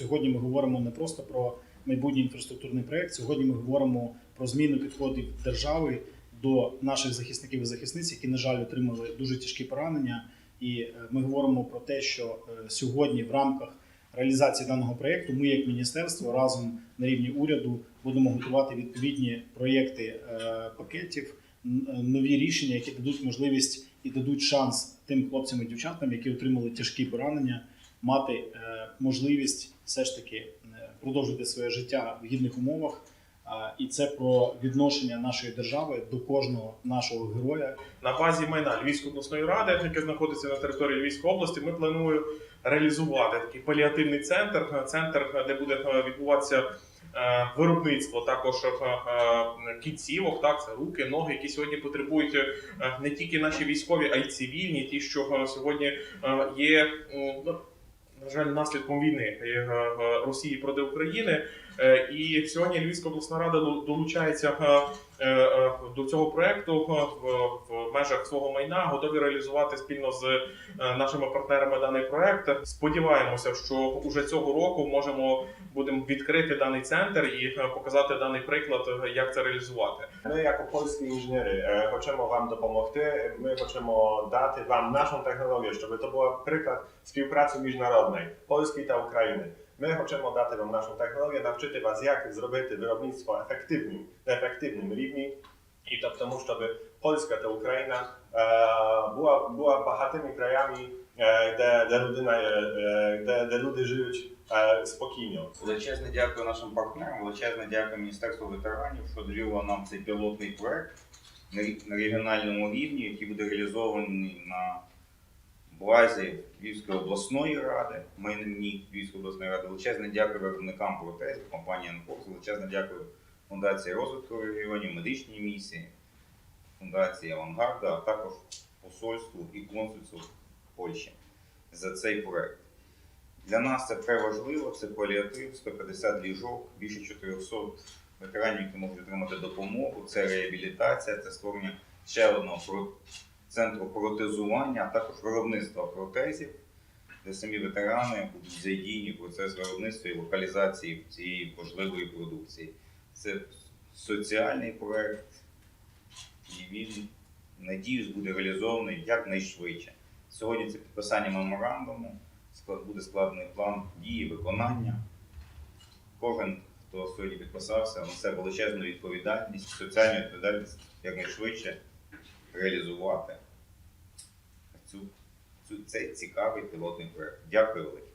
Сьогодні ми говоримо не просто про майбутній інфраструктурний проект. Сьогодні ми говоримо про зміну підходів держави до наших захисників і захисниць, які, на жаль, отримали дуже тяжкі поранення. І е, ми говоримо про те, що е, сьогодні в рамках реалізації даного проєкту ми, як міністерство, разом на рівні уряду будемо готувати відповідні проєкти е, пакетів, нові рішення, які дадуть можливість і дадуть шанс тим хлопцям і дівчатам, які отримали тяжкі поранення, мати е, можливість все ж таки е, продовжити своє життя в гідних умовах. І це про відношення нашої держави до кожного нашого героя, На базі майна Львівської обласної ради, яке знаходиться на території Львівської області, ми плануємо реалізувати такий паліативний центр, центр, де буде е, відбуватися е, виробництво також е, е, кінцівок, так це руки, ноги, які сьогодні потребують е, не тільки наші військові, а й цивільні, ті, що е, сьогодні е, є. ну, на жаль, наслідком війни е, е, Росії проти України, Е, і сьогодні Львівська обласна рада долучається до цього проекту в, межах свого майна, готові реалізувати спільно з нашими партнерами даний проект. Сподіваємося, що уже цього року можемо будемо відкрити даний центр і показати даний приклад, як це реалізувати. Ми, як польські інженери, хочемо вам допомогти. Ми хочемо дати вам нашу технологію, щоб це був приклад співпраці міжнародної Польської та України. Ми хочемо дати вам нашу технологію, навчити вас, як зробити виробництво ефективним, на ефективним рівні. І то тому, щоб Польська та Україна була, була багатими краями, де, де, людина, де, де люди живуть спокійно. Величезне дякую нашим партнерам, величезне дякую Міністерству ветеранів, що довело нам цей пілотний проект на регіональному рівні, який буде реалізований на базі Львівської обласної ради, майнівні Львівської обласної ради. Величезне дякую виробникам протезів, компанії «Анфорс», величезне дякую Фундації розвитку регіонів, медичній місії, Фундації Авангарда, а також посольству і консульству Польщі за цей проект. Для нас це вкрай важливо, це паліатив, 150 ліжок, більше 400 ветеранів, які можуть отримати допомогу, це реабілітація, це створення ще одного центру протезування, а також виробництва протезів, де самі ветерани будуть задіяні в процес виробництва і локалізації цієї важливої продукції. Це соціальний проект, і він, надіюсь, буде реалізований якнайшвидше. Сьогодні це підписання меморандуму буде складений план дії, виконання. Кожен, хто сьогодні підписався, несе величезну відповідальність, соціальну відповідальність якнайшвидше реалізувати цю, цю, цей цікавий пілотний проект. Дякую велике.